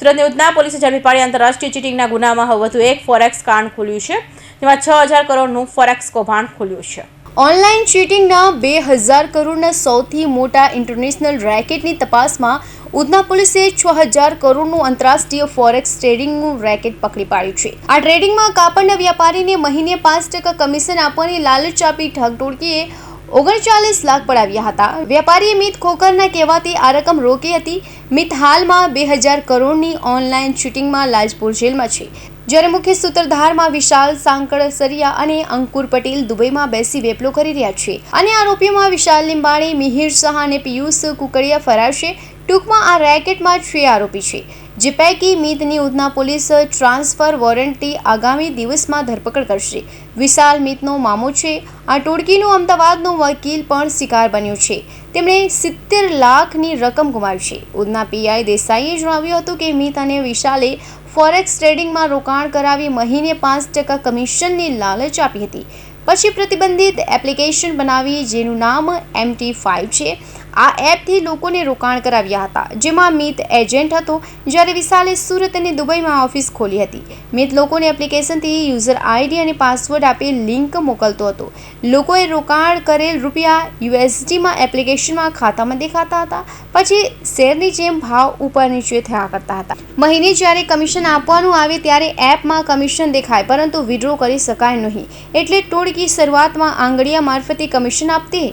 સુરતની ઉધના પોલીસે ઝડપી પાડી આંતરરાષ્ટ્રીય ચીટિંગના ગુનામાં હવે વધુ એક ફોરેક્સ કાંડ ખુલ્યું છે, જેમાં છ હજાર કરોડનું ફોરેક્સ કૌભાંડ ખુલ્યું છે. ઓનલાઈન ચીટિંગના બે હજાર કરોડના સૌથી મોટા ઇન્ટરનેશનલ રેકેટની તપાસમાં ઉધના પોલીસે છ હજાર કરોડનું આંતરરાષ્ટ્રીય ફોરેક્સ ટ્રેડિંગનું રેકેટ પકડી પાડ્યું છે. આ ટ્રેડિંગમાં કાપડના વ્યાપારીને મહિને પાંચ ટકા કમિશન આપવાની લાલચ આપી ઠગ ટોળકીએ ઓગણચાલીસ લાખ પડાવ્યા હતા. વેપારીએ મિત ખોકરના કહેવાથી આ રકમ રોકી હતી. મિત હાલમાં બે હજાર કરોડની ઓનલાઈન શૂટિંગમાં લાજપુર જેલમાં છે. જ્યારે મુખ્ય સૂત્રધારમાં વિશાલ સાંકળ સરિયા અને અંકુર પટેલ દુબઈમાં બેસી વેપલો કરી રહ્યા છે. અને આરોપીઓમાં વિશાલ લીંબાણી, મિહિર શાહ અને પિયુષ કુકડિયા ફરાર છે. ટૂંકમાં આ રેકેટમાં છે આરોપી છે. જે પૈકી મીતની ઉધના પોલીસ ટ્રાન્સફર વોરંટથી આગામી દિવસમાં ધરપકડ કરશે. વિશાલ મિતનો મામો છે. આ ટોળકીનો અમદાવાદનો વકીલ પણ શિકાર બન્યો છે. તેમણે સિત્તેર લાખની રકમ ગુમાવી છે. ઉધના પીઆઈ દેસાઈએ જણાવ્યું હતું કે મિત અને વિશાલે ફોરેક્સ ટ્રેડિંગમાં રોકાણ કરાવી મહિને પાંચ ટકા કમિશનની લાલચ આપી હતી. પછી પ્રતિબંધિત એપ્લિકેશન બનાવી, જેનું નામ એમટી ફાઇવ છે. આ એપથી લોકોને રોકાણ કરાવ્યા હતા. જેમાં મિત એજન્ટ હતો, જ્યારે વિશાલે સુરત અને દુબઈમાં ઓફિસ ખોલી હતી. મિત લોકોને એપ્લિકેશનથી યુઝર આઈડી અને પાસવર્ડ આપી લિંક મોકલતો હતો. લોકોએ રોકાણ કરેલ રૂપિયા યુએસડીમાં એપ્લિકેશનમાં ખાતામાં દેખાતા હતા. પછી શેરની જેમ ભાવ ઉપર નીચે થયા કરતા હતા. મહિને જ્યારે કમિશન આપવાનું આવે ત્યારે એપમાં કમિશન દેખાય, પરંતુ વિડ્રો કરી શકાય નહીં. એટલે ટોળકી શરૂઆતમાં આંગળીયા મારફતે કમિશન આપતી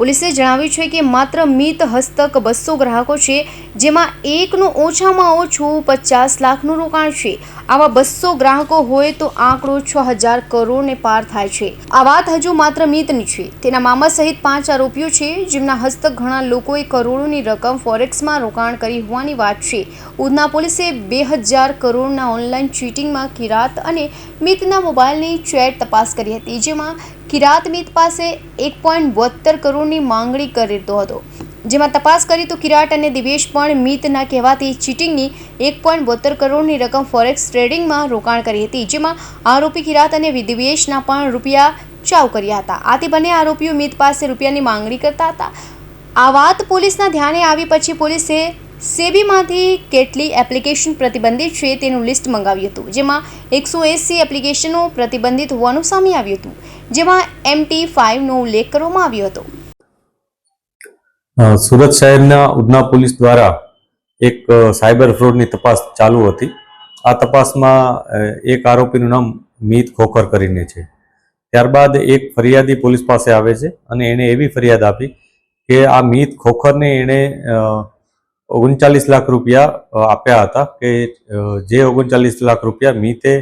પોલીસે જણાવ્યું છે કે માત્ર મિત, હસ્તક, બસો ગ્રાહકો છે, જેમાં એકનું ઓછામાં ઓછું પચાસ લાખનું રોકાણ છે. આવા બસો ગ્રાહકો હોય તો આંકડો છ હજાર કરોડને પાર થાય છે. આ વાત હજુ માત્ર મિતની છે. તેના મામા સહિત પાંચ આરોપીઓ છે, જેમના હસ્તક ઘણા લોકોએ કરોડોની રકમ ફોરેક્સમાં રોકાણ કરી હોવાની વાત છે. ઉધના પોલીસે બે હજાર કરોડના ઓનલાઈન ચીટિંગમાં કિરાત અને મિતના મોબાઈલની ચેટ તપાસ કરી હતી, જેમાં કિરાત મિત પાસે એક પોઈન્ટ બોતેર કરોડની માંગણી કરતો હતો. જેમાં તપાસ કરી તો કિરાટ અને દિવેશ પણ મિતના કહેવાથી ચીટિંગની એક પોઈન્ટ બોતેર કરોડની રકમ ફોરેક્સ ટ્રેડિંગમાં રોકાણ કરી હતી, જેમાં આરોપી કિરાત અને દિવેશના પણ રૂપિયા ચાવ કર્યા હતા. આથી બંને આરોપીઓ મિત પાસે રૂપિયાની માંગણી કરતા હતા. આ વાત પોલીસના ધ્યાને આવી પછી પોલીસે સેબીમાંથી કેટલી એપ્લિકેશન પ્રતિબંધિત છે તેનું લિસ્ટ મંગાવ્યું હતું, જેમાં એકસો એંસી એપ્લિકેશનો પ્રતિબંધિત હોવાનું સામે આવ્યું હતું. જેમાં એમટી ફાઇવનો ઉલ્લેખ કરવામાં આવ્યો હતો. સુરત શહેરના ઉધના પોલીસ દ્વારા એક સાયબર ફ્રોડની તપાસ ચાલુ હતી. આ તપાસમાં એક આરોપીનું નામ મીત ખોખર કરીને છે. ત્યારબાદ એક ફરિયાદી પોલીસ પાસે આવે છે અને એણે એવી ફરિયાદ આપી કે આ મીત ખોખરને એણે ઓગણચાલીસ લાખ રૂપિયા આપ્યા હતા કે જે ઓગણચાલીસ લાખ રૂપિયા મીતે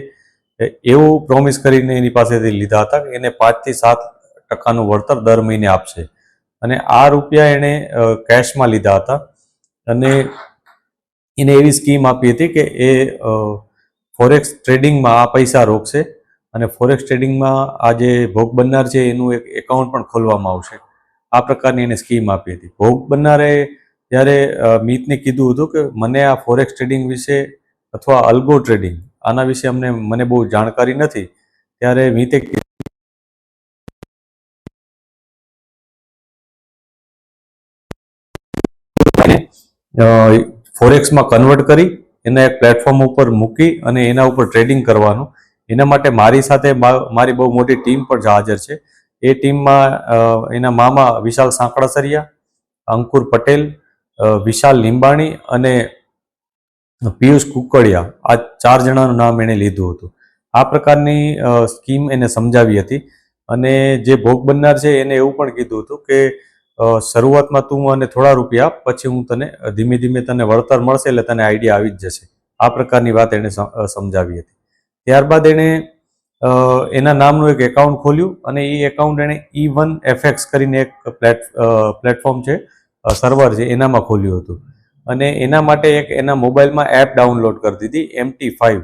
એવું પ્રોમિસ કરીને એની પાસેથી લીધા હતા કે એને પાંચથી સાત ટકાનું વળતર દર મહિને આપશે. અને આ રૂપિયા એણે કેશમાં લીધા હતા. અને એને એવી સ્કીમ આપી હતી કે એ ફોરેક્સ ટ્રેડિંગમાં આ પૈસા રોકશે અને ફોરેક્સ ટ્રેડિંગમાં આ જે ભોગ બનનાર છે એનું એક એકાઉન્ટ પણ ખોલવામાં આવશે. આ પ્રકારની એને સ્કીમ આપી હતી. ભોગ બનનારે જ્યારે મિતને કીધું હતું કે મને આ ફોરેક્સ ટ્રેડિંગ વિશે અથવા અલ્ગો ટ્રેડિંગ આના વિશે અમને મને બહુ જાણકારી નથી. ત્યારે કીધું ફોરેક્સમાં કન્વર્ટ કરી એને એક પ્લેટફોર્મ ઉપર મૂકી અને એના ઉપર ટ્રેડિંગ કરવાનું. એના માટે મારી સાથે મારી બહુ મોટી ટીમ પણ હાજર છે. એ ટીમમાં એના મામા વિશાલ સાંકળાસરિયા, અંકુર પટેલ વિશાલ લીંબાણી અને પિયુષ કુકડિયા આ ચાર જણાનું નામ એણે લીધું હતું. આ પ્રકારની સ્કીમ એને સમજાવી હતી અને જે ભોગ બનનાર છે એને એવું પણ કીધું હતું કે શરૂઆતમાં તું મને થોડા રૂપિયા પછી હું તને ધીમે ધીમે તને વળતર મળશે એટલે તને આઈડિયા આવી જ જશે. આ પ્રકારની વાત એણે સમજાવી હતી. ત્યારબાદ એણે એના નામનું એક એકાઉન્ટ ખોલ્યું અને એ એકાઉન્ટ એણે ઈ વન એફએક્સ કરીને એક પ્લેટ પ્લેટફોર્મ છે સર્વર છે, એનામાં ખોલ્યું હતું. અને એના માટે એક એના મોબાઈલમાં એપ ડાઉનલોડ કરી દીધી એમટી ફાઇવ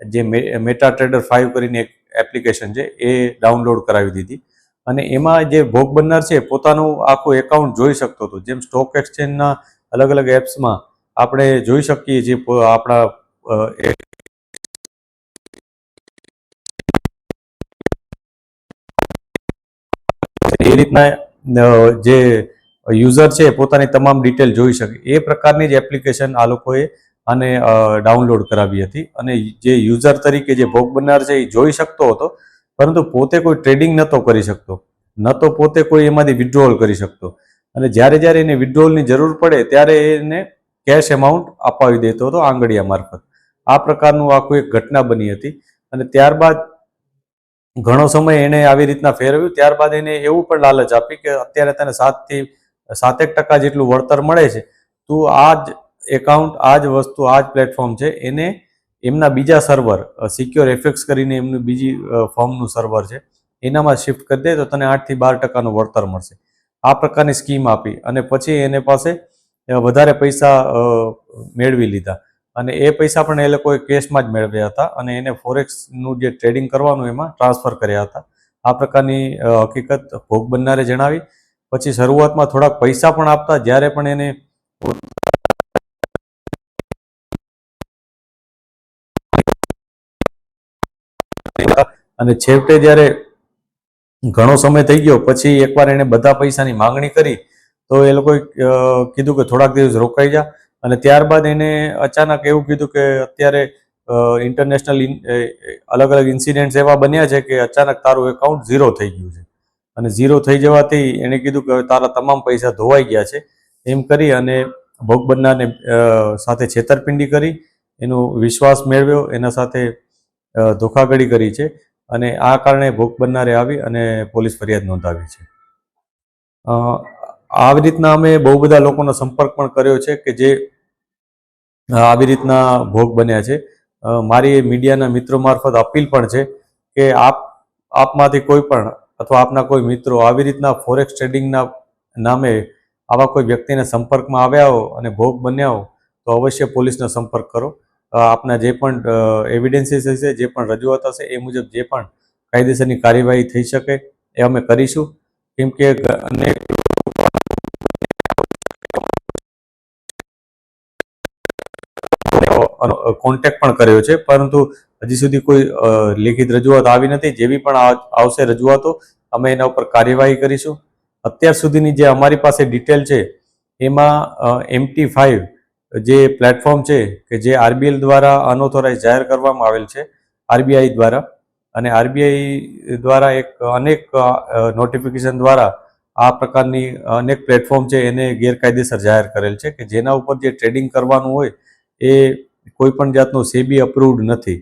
જે મેટા ટ્રેડર ફાઇવ કરીને એક એપ્લિકેશન છે, એ ડાઉનલોડ કરાવી દીધી. અને એમાં જે ભોગ બનનાર છે પોતાનું આખું એકાઉન્ટ જોઈ શકતો હતો. જેમ સ્ટોક એક્સચેન્જના અલગ અલગ એપ્સમાં આપણે જોઈ શકીએ છીએ આપણા એ એ રીતના જે યુઝર છે પોતાની તમામ ડિટેલ જોઈ શકે. એ પ્રકારની જ એપ્લિકેશન આ લોકોએ આને ડાઉનલોડ કરાવી હતી. અને જે યુઝર તરીકે જે ભોગ બનનાર છે એ જોઈ શકતો હતો, પરંતુ પોતે કોઈ ટ્રેડિંગ નહોતો કરી શકતો. ન તો પોતે કોઈ એમાંથી વિડ્રોલ કરી શકતો. અને જ્યારે જ્યારે એને વિડ્રોલની જરૂર પડે, ત્યારે એને કેશ એમાઉન્ટ અપાવી દેતો હતો આંગળીયા મારફત. આ પ્રકારનું આખું એક ઘટના બની હતી. અને ત્યારબાદ ઘણો સમય એણે આવી રીતના ફેરવ્યું. ત્યારબાદ એને એવું પણ લાલચ આપી કે અત્યારે તને સાતથી સાતેક ટકા જેટલું વળતર મળે છે, તું આ જ એકાઉન્ટ આ જ વસ્તુ, આ જ પ્લેટફોર્મ છે, એને એમના બીજા સર્વર સિક્યોર એફેક્સ કરીને એમનું બીજી ફોર્મનું સર્વર છે, એનામાં શિફ્ટ કરી દે તો તને આઠથી બાર ટકાનું વળતર મળશે. આ પ્રકારની સ્કીમ આપી અને પછી એને પાસે વધારે પૈસા મેળવી લીધા. અને એ પૈસા પણ એ લોકોએ કેશમાં જ મેળવ્યા હતા અને એને ફોરેક્સનું જે ટ્રેડિંગ કરવાનું એમાં ટ્રાન્સફર કર્યા હતા. આ પ્રકારની હકીકત ભોગ બનનારે જણાવી. પછી શરૂઆતમાં થોડાક પૈસા પણ આપતા, જ્યારે પણ એને અને છેવટે જ્યારે ઘણો સમય થઈ ગયો, પછી એકવાર એને બધા પૈસાની માંગણી કરી, તો એ લોકોએ કીધું કે થોડાક દિવસ રોકાઈ જા. અને ત્યારબાદ એને અચાનક એવું કીધું કે અત્યારે ઇન્ટરનેશનલ અલગ અલગ ઇન્સિડન્ટ્સ એવા બન્યા છે કે અચાનક તારું એકાઉન્ટ ઝીરો થઈ ગયું છે. અને ઝીરો થઈ જવાથી એણે કીધું કે તારા તમામ પૈસા ધોવાઈ ગયા છે. એમ કરી અને ભોગ બનનારને સાથે છેતરપિંડી કરી, એનો વિશ્વાસ મેળવ્યો, એના સાથે ધોખાધડી કરી છે અને આ કારણે ભોગ બનનારે આવી અને પોલીસ ફરિયાદ નોંધાવી છે. આવી રીતના અમે બહુ બધા લોકોનો સંપર્ક પણ કર્યો છે કે જે આવી રીતના ભોગ બન્યા છે. મારી મીડિયાના મિત્રો મારફત અપીલ પણ છે કે આપ, આપમાંથી કોઈ પણ અથવા આપના કોઈ મિત્રો આવી રીતના ફોરેક્સ ટ્રેડિંગના નામે આવા કોઈ વ્યક્તિના સંપર્કમાં આવ્યા હો અને ભોગ બન્યા હો, તો અવશ્ય પોલીસનો સંપર્ક કરો. આપના જે પણ એવિડન્સીસ હશે, જે પણ રજૂઆત હશે, એ મુજબ જે પણ કાયદેસરની કાર્યવાહી થઈ શકે, એ અમે કરીશું. કેમ કે અનેક કોન્ટેક્ટ પણ કર્યો છે, પરંતુ હજી સુધી કોઈ લેખિત રજૂઆત આવી નથી. જેવી પણ આવશે રજૂઆતો, અમે એના ઉપર કાર્યવાહી કરીશું. અત્યાર સુધીની જે અમારી પાસે ડિટેલ છે, એમાં એમટી ફાઇવ જે પ્લેટફોર્મ છે, કે જે આરબીએલ દ્વારા અનઓથોરાઇઝ જાહેર કરવામાં આવેલ છે, આરબીઆઈ દ્વારા. અને આરબીઆઈ દ્વારા એક અનેક નોટિફિકેશન દ્વારા આ પ્રકારની અનેક પ્લેટફોર્મ છે, એને ગેરકાયદેસર જાહેર કરેલ છે, કે જેના ઉપર જે ટ્રેડિંગ કરવાનું હોય, એ કોઈ પણ જાતનું સેબી અપ્રુવડ નથી.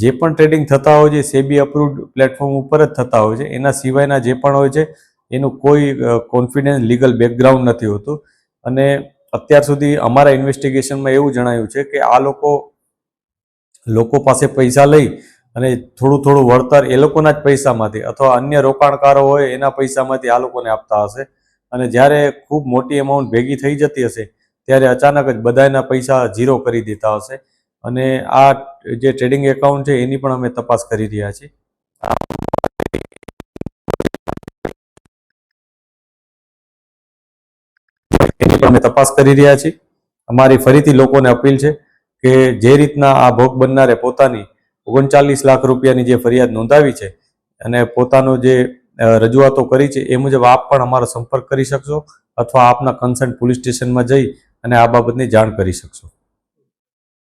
જે પણ ટ્રેડિંગ થતા હોય છે, સેબી અપ્રુવડ પ્લેટફોર્મ ઉપર જ થતા હોય છે, એના સિવાયના જે પણ હોય છે, એનું કોઈ કોન્ફિડન્સ લીગલ બેકગ્રાઉન્ડ નથી હોતું. અને અત્યાર સુધી અમારા ઇન્વેસ્ટિગેશનમાં એવું જણાયું છે કે આ લોકો લોકો પાસે પૈસા લઈ અને થોડું થોડું વળતર એ લોકોના જ પૈસામાંથી અથવા અન્ય રોકાણકારો હોય એના પૈસામાંથી આ લોકોને આપતા હશે. અને જ્યારે ખૂબ મોટી એમાઉન્ટ ભેગી થઈ જતી હશે, ત્યારે અચાનક જ બધાના પૈસા ઝીરો કરી દેતા હશે. અને આ જે ટ્રેડિંગ એકાઉન્ટ છે, એની પણ અમે તપાસ કરી રહ્યા છીએ. એની પણ અમે તપાસ કરી રહ્યા છીએ. અમારી ફરીથી લોકોને અપીલ છે કે જે રીતના આ ભોગ બનનારે પોતાની ઓગણચાલીસ લાખ રૂપિયાની જે ફરિયાદ નોંધાવી છે અને પોતાનો જે રજૂઆતો કરી છે, એ મુજબ આપ પણ અમારો સંપર્ક કરી શકશો અથવા આપના કન્સર્ન પોલીસ સ્ટેશનમાં જઈ અને આ બાબતની જાણ કરી શકશો.